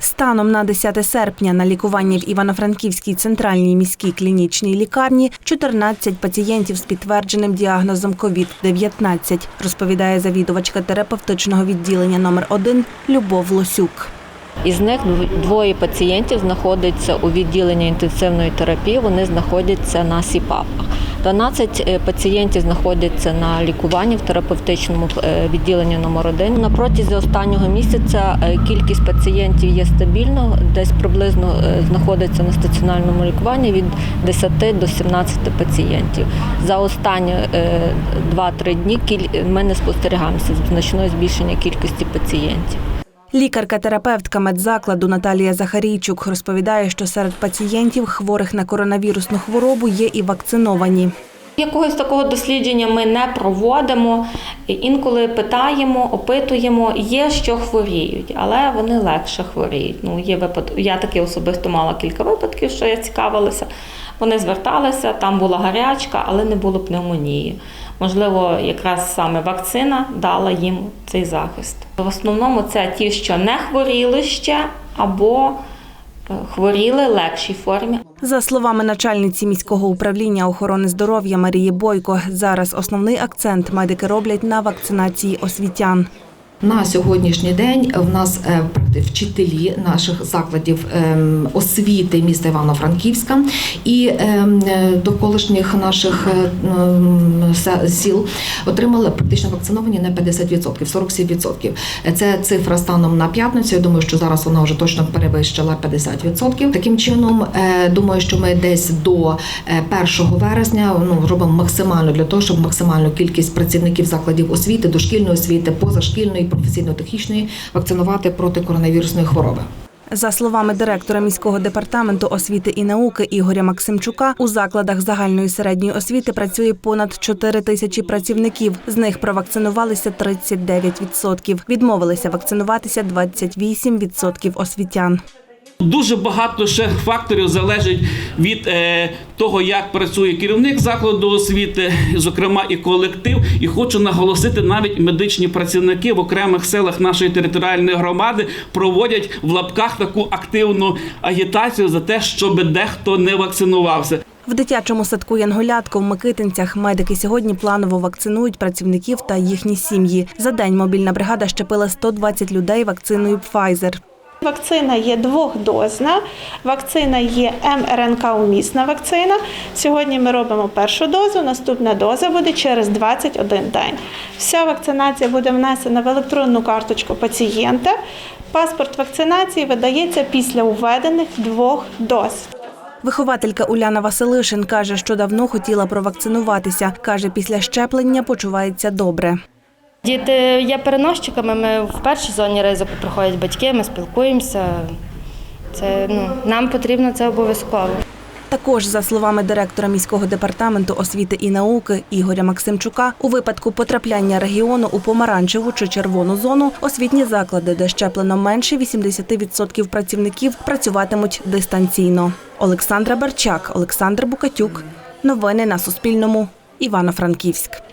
Станом на 10 серпня на лікуванні в Івано-Франківській центральній міській клінічній лікарні 14 пацієнтів з підтвердженим діагнозом COVID-19, розповідає завідувачка терапевтичного відділення номер 1 Любов Лосюк. Із них двоє пацієнтів знаходяться у відділенні інтенсивної терапії, вони знаходяться на СІПАПах. 12 е, пацієнтів знаходяться на лікуванні в терапевтичному е, відділенні номер 1 На протязі останнього місяця е, кількість пацієнтів є стабільно, десь приблизно знаходиться на стаціонарному лікуванні від 10 до 17 пацієнтів. За останні е, 2-3 дні ми не спостерігаємося значного збільшення кількості пацієнтів. Лікарка-терапевтка медзакладу Наталія Захарійчук розповідає, що серед пацієнтів, хворих на коронавірусну хворобу, є і вакциновані. Якогось такого дослідження ми не проводимо. Інколи питаємо, опитуємо, є, що хворіють, але вони легше хворіють. Ну, є випад... Я таки особисто мала кілька випадків, що я цікавилася. Вони зверталися, там була гарячка, але не було пневмонії. Можливо, якраз саме вакцина дала їм цей захист. В основному це ті, що не хворіли ще або е, хворіли легшій формі. За словами начальниці міського управління охорони здоров'я Марії Бойко, зараз основний акцент медики роблять на вакцинації освітян. На сьогоднішній день в нас е, вчителі наших закладів ем, освіти міста Івано-Франківська і ем, е, довколишніх наших е, сіл отримали практично вакциновані на 50%, 47%. Це цифра станом на п'ятницю. Я думаю, що зараз вона вже точно перевищила 50%. Таким чином, думаю, що ми десь до е, 1 вересня ну робимо максимально для того, щоб максимальну кількість працівників закладів освіти, дошкільної освіти, позашкільної, професійно-технічної вакцинувати проти коронавірусної хвороби. За словами директора міського департаменту освіти і науки Ігоря Максимчука, у закладах загальної середньої освіти працює понад 4 тисячі працівників. З них провакцинувалися 39%. Відмовилися вакцинуватися 28% освітян. Дуже багато ще факторів залежить від е, того, як працює керівник закладу освіти, зокрема і колектив. І хочу наголосити, навіть медичні працівники в окремих селах нашої територіальної громади проводять в лапках таку активну агітацію за те, щоб дехто не вакцинувався. В дитячому садку Янголятко в Микитинцях медики сьогодні планово вакцинують працівників та їхні сім'ї. За день мобільна бригада щепила 120 людей вакциною Pfizer. Вакцина є двохдозна, вакцина є МРНК-умісна вакцина. Сьогодні ми робимо першу дозу, наступна доза буде через 21 день. Вся вакцинація буде внесена в електронну карточку пацієнта. Паспорт вакцинації видається після введених двох доз. Вихователька Уляна Василишин каже, що давно хотіла провакцинуватися. Каже, після щеплення почувається добре. Діти є переносчиками. Ми в першій зоні ризику приходять батьки, ми спілкуємося. Це ну нам потрібно це обов'язково. Також, за словами директора міського департаменту освіти і науки Ігоря Максимчука, у випадку потрапляння регіону у помаранчеву чи червону зону освітні заклади, де щеплено менше 80% працівників, працюватимуть дистанційно. Олександра Барчак, Олександр Букатюк. Новини на Суспільному. Івано-Франківськ.